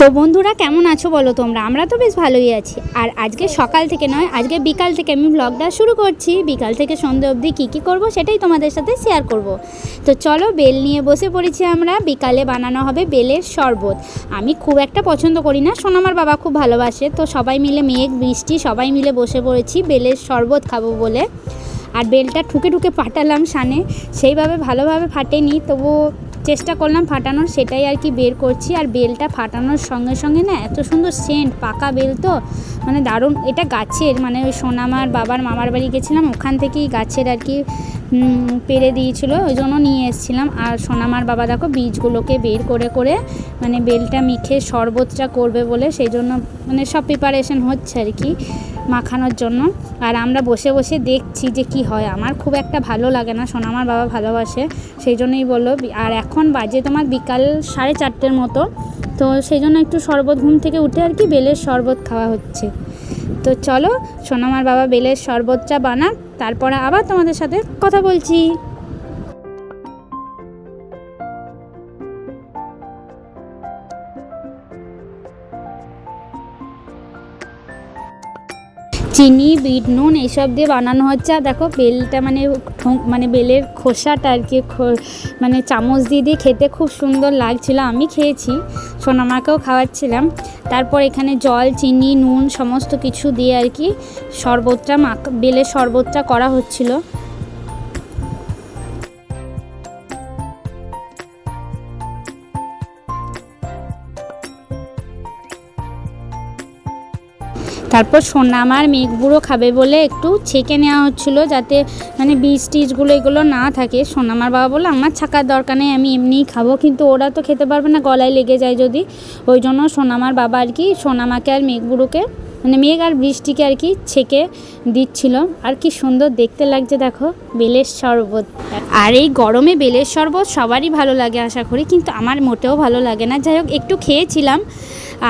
তো বন্ধুরা, কেমন আছো বলো তোমরা? আমরা তো বেশ ভালোই আছি। আর আজকে সকাল থেকে নয়, আজকে বিকাল থেকে আমি ব্লগটা শুরু করছি। বিকাল থেকে সন্ধ্যে অবধি কী কী করব সেটাই তোমাদের সাথে শেয়ার করব। তো চলো, বেল নিয়ে বসে পড়েছি আমরা। বিকালে বানানো হবে বেলের শরবত। আমি খুব একটা পছন্দ করি না সোনামার বাবা খুব ভালোবাসে। তো সবাই মিলে মেঘ, বৃষ্টি, সবাই মিলে বসে পড়েছি বেলের শরবত খাব বলে। আর বেলটা ঠুকে ঠুকে ফাটালাম সানে। সেইভাবে ভালোভাবে ফাটেনি তবু চেষ্টা করলাম ফাটানোর, সেটাই আর কি বের করছি। আর বেলটা ফাটানোর সঙ্গে সঙ্গে না, এত সুন্দর সেন্ট পাকা বেল তো মানে দারুণ। এটা গাছের মানে ওই সোনামার বাবার মামার বাড়ি গেছিলাম, ওখান থেকেই গাছের আর কি পেরে দিয়েছিল, ওই জন্য নিয়ে এসেছিলাম। আর সোনামার বাবা দেখো বীজগুলোকে বের করে করে মানে বেলটা মিখে শরবতটা করবে বলে, সেই জন্য মানে সব প্রিপারেশন হচ্ছে আর কি। মাখানোর জন্য। আর আমরা বসে বসে দেখছি যে কি হয়। আমার খুব একটা ভালো লাগে না সোনামার বাবা ভালোবাসে সেই জন্যই বলল। আর এখন বাজে তোমার বিকাল সাড়ে চারটের মতো। তো সেই জন্য একটু শরবত ঘুম থেকে উঠে আর কি বেলের শরবত খাওয়া হচ্ছে। তো চলো সোনামার বাবা বেলের শরবতটা বানাক, তারপরে আবার তোমাদের সাথে কথা বলছি। চিনি, বিট, নুন এইসব দিয়ে বানানো হচ্ছে। আর দেখো বেলটা মানে মানে বেলের খোসাটা আর কি মানে চামচ দিয়ে দিয়ে খেতে খুব সুন্দর লাগছিল। আমি খেয়েছি, সোনামাকেও খাওয়াচ্ছিলাম। তারপর এখানে জল, চিনি, নুন সমস্ত কিছু দিয়ে আর কি শরবতটা মাখ, বেলের শরবতটা করা হচ্ছিল। তারপর সোনামার মেঘগুলো খাবে বলে একটু ছেঁকে নেওয়া হচ্ছিল যাতে মানে বীজ টিজগুলো এগুলো না থাকে। সোনামার বাবা বলল, আমার ছাকার দরকার নেই, আমি এমনিই খাব। কিন্তু ওরা তো খেতে পারবে না, গলায় লেগে যায় যদি। ওই জন্য সোনামার বাবা আর কি সোনামাকে আর মেঘগুলোকে মানে মেঘ আর বৃষ্টিকে আর কি ছেঁকে দিচ্ছিল। আর কি সুন্দর দেখতে লাগছে, দেখো, বেলের শরবত। আর এই গরমে বেলের শরবত সবারই ভালো লাগে আশা করি, কিন্তু আমার মোটেও ভালো লাগে না। যাই হোক, একটু খেয়েছিলাম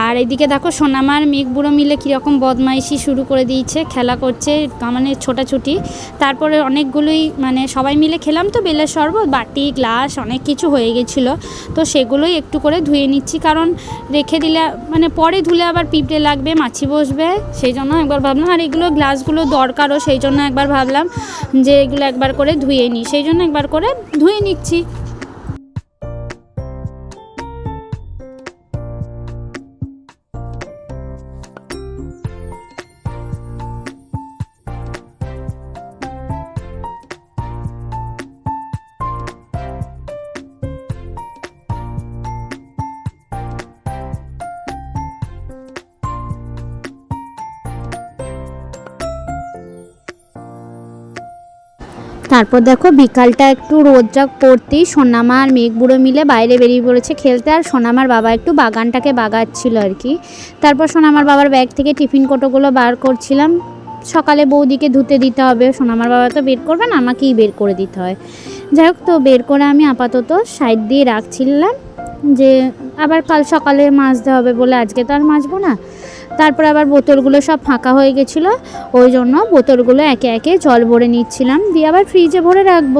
আর এদিকে দেখো সোনামার মেঘ বুড়ো মিলে কীরকম বদমাইশি শুরু করে দিয়েছে, খেলা করছে মানে ছোটাছুটি। তারপরে অনেকগুলোই মানে সবাই মিলে খেলাম তো, বেলের শরবত, বাটি, গ্লাস, অনেক কিছু হয়ে গেছিল। তো সেগুলোই একটু করে ধুয়ে নিচ্ছি, কারণ রেখে দিলে মানে পরে ধুলে আবার পিঁপড়ে লাগবে, মাছি বসবে। সেই জন্য একবার ভাবলাম, আর এগুলো গ্লাসগুলো দরকারও, সেই জন্য একবার ভাবলাম যে এগুলো একবার করে ধুয়ে নিই। সেই জন্য একবার করে ধুয়ে নিচ্ছি। তারপর দেখো বিকালটা একটু রোদটা পড়তেই। সোনামা আর মেঘ বুড়ো মিলে বাইরে বেরিয়ে পড়েছে খেলতে আর সোনামার বাবা একটু বাগানটাকে বাগাচ্ছিল আর কি। তারপর সোনামার বাবার ব্যাগ থেকে টিফিন কোটোগুলো বার করছিলাম। সকালে বৌদিকে ধুতে দিতে হবে, সোনামার বাবা তো বের করবে না, আমাকেই বের করে দিতে হয়। যাই হোক, তো বের করে আমি আপাতত সাইড দিয়ে রাখছিলাম যে আবার কাল সকালে মাজতে হবে বলে আজকে তো আর মাজবো না। তারপর আবার বোতলগুলো সব ফাঁকা হয়ে গেছিল। ওই জন্য বোতলগুলো একে একে জল ভরে নিচ্ছিলাম। দিয়ে আবার ফ্রিজে ভরে রাখব।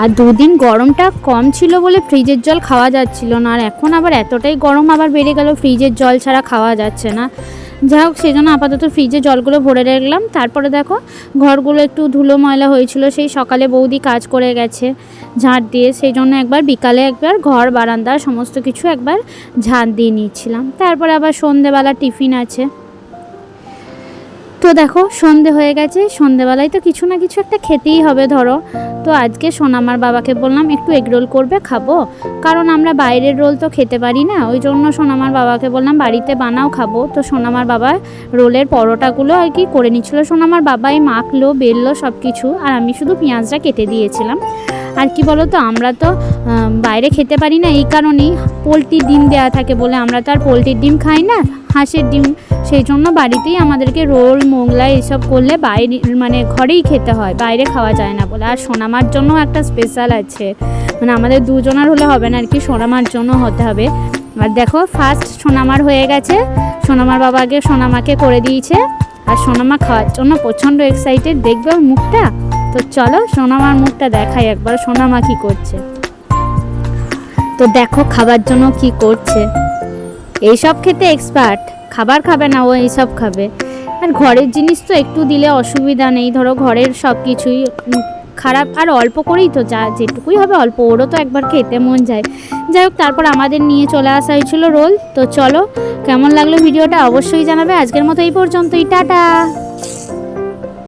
আর দুদিন গরমটা কম ছিল বলে ফ্রিজের জল খাওয়া যাচ্ছিল না। আর এখন আবার এতটাই গরম আবার বেড়ে গেল, ফ্রিজের জল ছাড়া খাওয়া যাচ্ছে না। যাই হোক সেই জন্য আপাতত ফ্রিজে জলগুলো ভরে রাখলাম। তারপরে দেখো, ঘরগুলো একটু ধুলো ময়লা হয়েছিল, সেই সকালে বৌদি কাজ করে গেছে ঝাঁট দিয়ে। সেই জন্য একবার বিকালে একবার ঘর, বারান্দা, সমস্ত কিছু একবার ঝাঁট দিয়ে নিচ্ছিলাম। তারপরে আবার সন্ধেবেলা টিফিন আছে। তো দেখো, সন্ধে হয়ে গেছে। সন্ধেবেলায় তো কিছু না কিছু একটা খেতেই হবে, ধরো। তো আজকে সোনামার বাবাকে বললাম, একটু এগ রোল করবে, খাব। কারণ আমরা বাইরের রোল তো খেতে পারি না, ওই জন্য সোনামার বাবাকে বললাম, বাড়িতে বানাও, খাব। তো সোনামার বাবা রোলের পরোটাগুলো আর কি করে নিচ্ছিল। সোনামার বাবাই মাখলো, বেললো সব কিছু আর আমি শুধু পেঁয়াজটা কেটে দিয়েছিলাম। আর কি বলো তো আমরা তো বাইরে খেতে পারি না, এই কারণেই পোলট্রির ডিম দেওয়া থাকে বলে আমরা তো আর পোলট্রির ডিম খাই না, হাঁসের ডিম সেই জন্য বাড়িতেই আমাদেরকে রোল মোগলাই এসব করলে বাইরে মানে ঘরেই খেতে হয়, বাইরে খাওয়া যায় না বলে। আর সোনামার জন্য একটা স্পেশাল আছে। মানে আমাদের দুজনের হলে হবে না আর কি, সোনামার জন্য হতে হবে। আর দেখো ফার্স্ট সোনামার হয়ে গেছে। সোনামার বাবাকে, সোনামাকে করে দিয়েছে। আর সোনামা খাওয়ার জন্য প্রচণ্ড এক্সাইটেড দেখবে ওর মুখটা? তো চলো সোনামার মুখটা দেখাই একবার, সোনামা কি করছে। তো দেখো, খাবার জন্য কি করছে। এইসব খেতে এক্সপার্ট খাবার খাবে না, ও এইসব খাবে। আর ঘরের জিনিস তো একটু দিলে অসুবিধা নেই। ধরো ঘরের সব কিছুই খারাপ, আর অল্প করেই তো যা, যেটুকুই হবে অল্প, ওরও তো একবার খেতে মন যায়। যাই হোক, তারপর আমাদের নিয়ে চলে আসা হয়েছিল রোল। তো চলো, কেমন লাগল ভিডিওটা অবশ্যই জানাবে। আজকের মতো এই পর্যন্তই, টাটা!